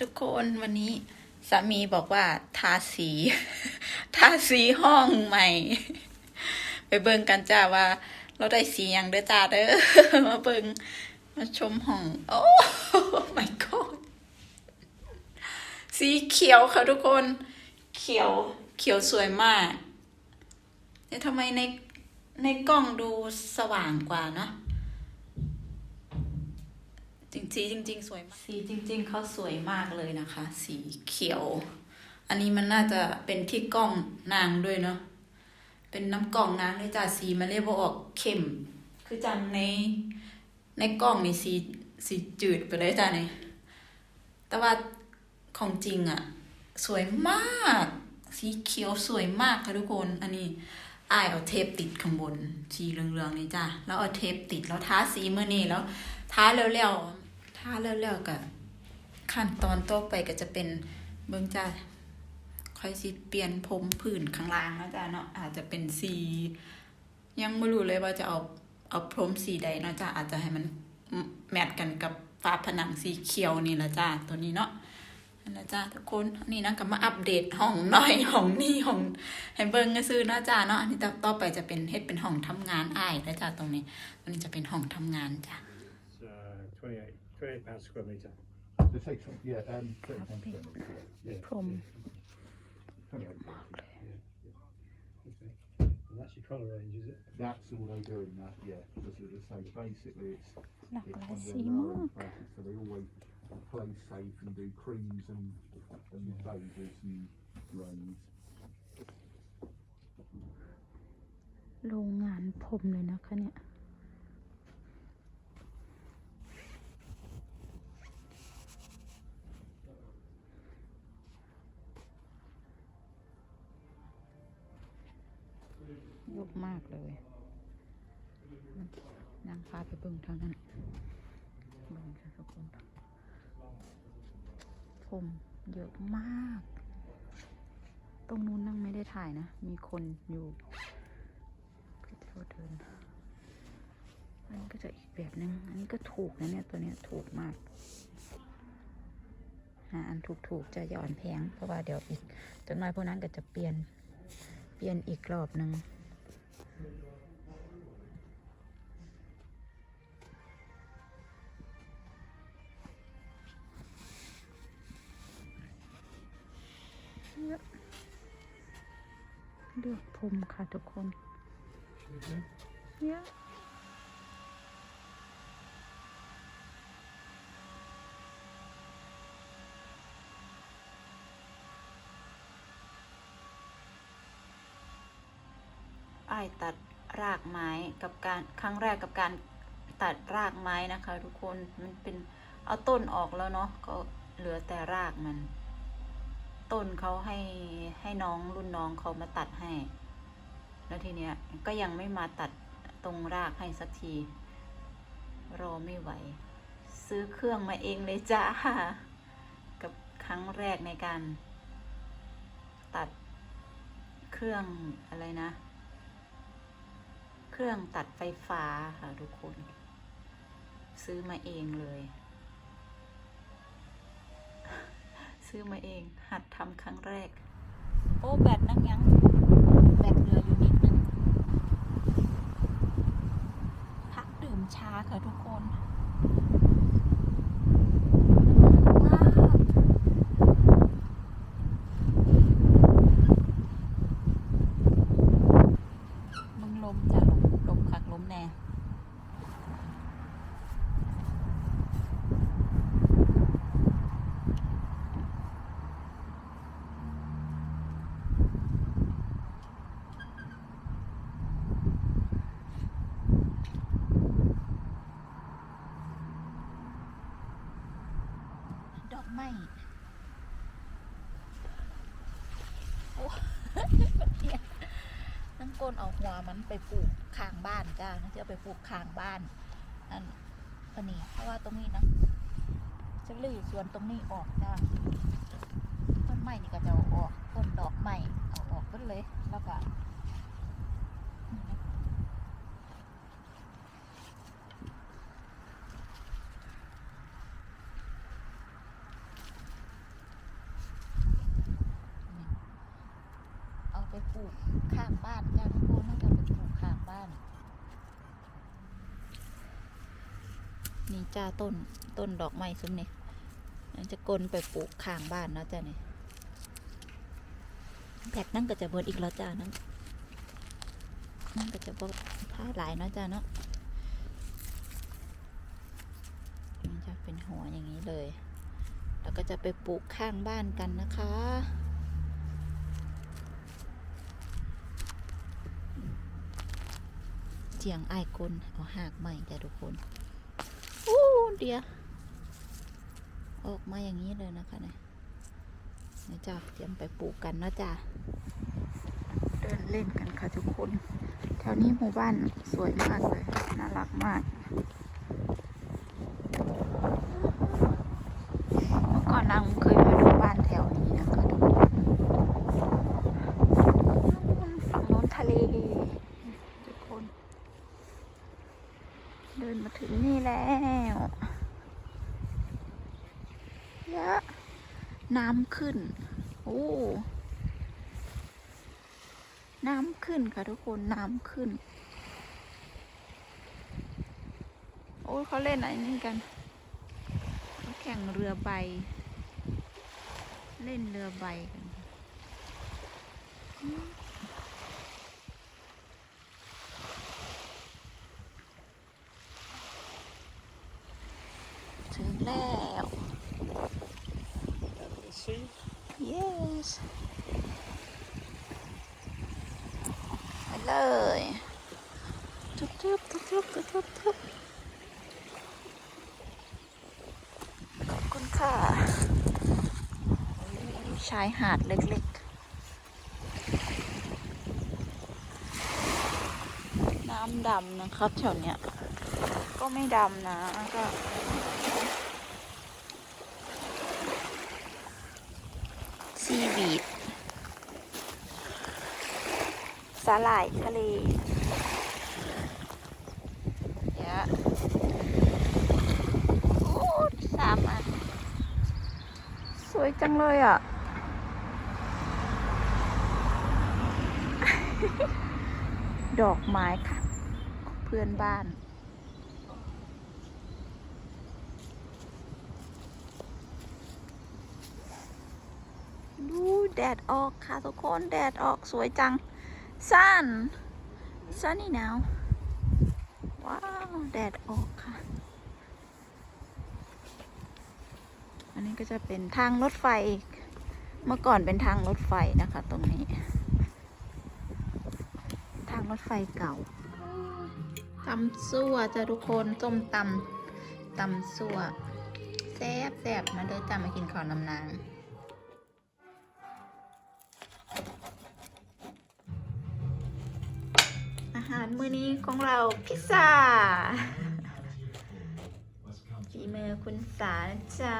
ทุกคนวันนี้สามีบอกว่าทาสีทาสีห้องใหม่ ไปเบิ่งกันจ้าว่า เราได้สียังเด้อจ้าเด้อมาเบิ่งมาชมห้อง โอ้ my god สีเขียวค่ะทุกคน เขียวเขียวสวยมากแต่ทำไมในในกล้องดูสว่างกว่าเนอะ จริงๆจริง ๆ สวยมากสีจริง ๆเขาสวยมากเลยนะคะ สีเขียว อันนี้มันน่าจะเป็นที่กล้องนางด้วยเนาะเป็นน้ำกล่องนางเลยจ้ะสีมันเลยบออกเข้ม คือจังในในกล้องนี่สีสีจืดไปเลยจ้ะนี่แต่ว่าของจริงอะสวยมาก สีเขียวสวยมากค่ะทุกคน อันนี้อายเอาเทปติดข้างบน สีเหลืองๆนี่จ้ะแล้วเอาเทปติดแล้วทาสีเมื่อนี่แล้วทาเร็วๆ ท้าเร็วๆกับขั้นตอนต่อไปก็จะเป็นเบิ่งจ้าค่อยสิเปลี่ยนผมผื่นข้างล่างนะจ้าเนาะอาจจะเป็นสี ยังไม่รู้เลยว่าจะเอาเอาพรมสีใดเนาะจ้าอาจจะให้มันแมทกันกับฝาผนังสีเขียวนี่ละจ้าตัวนี้เนาะนั่ละจ้าทุกคนนี่นะก็มาอัปเดตห้องน้อยห้องนี่ห้องให้เบิ่งก็ซื้อนะจ้าเนาะอันนี้ต่อต่อไปจะเป็นเฮ็ดเป็นห้องทำงานอ้ายแล้วจ้าตรงนี้ตรงนี้จะเป็นห้องทำงานจ้า It's uh, 28, 28 pounds square metre. The take some, yeah, um, thirty pounds per metre, yeah, yeah. พรม Twenty-eight pounds. Okay. And that's your colour range, is it? That's all they do in that, yeah, because as I say, basically it's, หลาก it's หลาย one of สี their มา lower ก prices, so they always play safe and do creams and, and beigers and greys. โรงงานพรมเลยนะคะเนี่ย เลยนางพาไปเบิ่งเท่านั้นเบิ่งค่ะทุกคนผมเยอะมาก ตรงนู้นนั่งไม่ได้ถ่ายนะ มีคนอยู่ก็เที่ยวเดินอันนี้ก็จะอีกแบบนึง อันนี้ก็ถูกนะเนี่ย ตัวเนี้ยถูกมากหาอันถูกๆจะหย่อนแพงเพราะว่าเดี๋ยวอีกจนน้อยพวกนั้นก็จะเปลี่ยน เปลี่ยนอีกรอบหนึ่ง เลือกพรมค่ะทุกคนเยอะ้ายตัดรากไม้กับการครั้งแรกกับการตัดรากไม้นะคะ ทุกคนมันเป็นเอาต้นออกแล้วเนาะก็เหลือแต่รากมัน ต้นเขาให้ให้น้องรุ่นน้องเขามาตัดให้ แล้วทีเนี้ยก็ยังไม่มาตัดตรงรากให้สักที รอไม่ไหว ซื้อเครื่องมาเองเลยจ้ากับครั้งแรกในการ ตัดเครื่องอะไรนะ เครื่องตัดไฟฟ้าค่ะทุกคน ซื้อมาเองเลย ซื้อมาเอง หัดทำครั้งแรก โอ้แบตนั่งยังแบตเหลืออยู่นิดนึงพักดื่มชาค่ะทุกคนว้าวมึงลมจ้ะลมลมคักลมแน่ ดอกไม้โอ้ เนี่ยน้ำ ก้นเอาหัวมันไปปลูกข้างบ้านจ้านะจะเอาไปปลูกข้างบ้านอันอันนี้เพราะว่าตรงนี้นะจะลื้อสวนตรงนี้ออกจ้าต้นไม้นี่ก็จะออกไม้เอาออกก็เลย แล้วก็นี่นะูกข้างบ้านจ้าทุกคนน่าจะไปปลูกข้างบ้าน นี่จ้าต้นต้นดอกไม้ซุ้มนี่จะกลนไปปลูกข้างบ้านนะจ้านี่แบตนั่นก็จะเบิดอีกแล้วจ้านั่นนั่นก็จะบิดผ้าหลายนะจ้าเนาะมันจะเป็นหัวอย่างนี้เลย แล้วก็จะไปปลูกข้างบ้านกันนะคะ จียงไอ้คนเอาหากใหม่จ้ะทุกคนอู้เดียวออกมาอย่างนี้เลยนะคะเนี่ยนะจ๊ะเตรียมไปปลูกกันนะจ๊ะเดินเล่นกันค่ะทุกคน แถวนี้หมู่บ้านสวยมากเลย น่ารักมาก เมื่อก่อนนางเคยมาดูบ้านแถวนี้นะคะทุกคนฝั่งโน้นทะเลทุกคน เดินมาถึงนี่แล้วเยอะน้ำขึ้น โอ้ น้ำขึ้นค่ะทุกคน น้ำขึ้น โอ้ยเขาเล่นอะไรนี่กันเขาแข่งเรือใบ เล่นเรือใบกันอืมถึง แล้ว See? yes ไปเลยทุบทุบทุบทุบทุบทุบทุบขอบคุณค่ะชายหาดเล็กๆ น้ำดำนะครับแถวเนี้ย ก็ไม่ดำนะก็ ซีวีดสาหร่ายทะเลเนี่ยโอ้สามอัน สวยจังเลยอะ ดอกไม้ค่ะ เพื่อนบ้าน ดู แดดออกค่ะทุกคนแดดออกสวยจัง sun sunny now ว้าวแดดออกค่ะ อันนี้ก็จะเป็นทางรถไฟ เมื่อก่อนเป็นทางรถไฟนะคะ ตรงนี้ ทางรถไฟเก่าตำซั่วจ้ะทุกคนส้มตำตำซั่วแซ่บแซ่บมาเด้อจ้ามากินข้าวน้ำนางาหารมื้อนี้ของเราพิซซ่าฝีมือคุณสานะจ๊ะ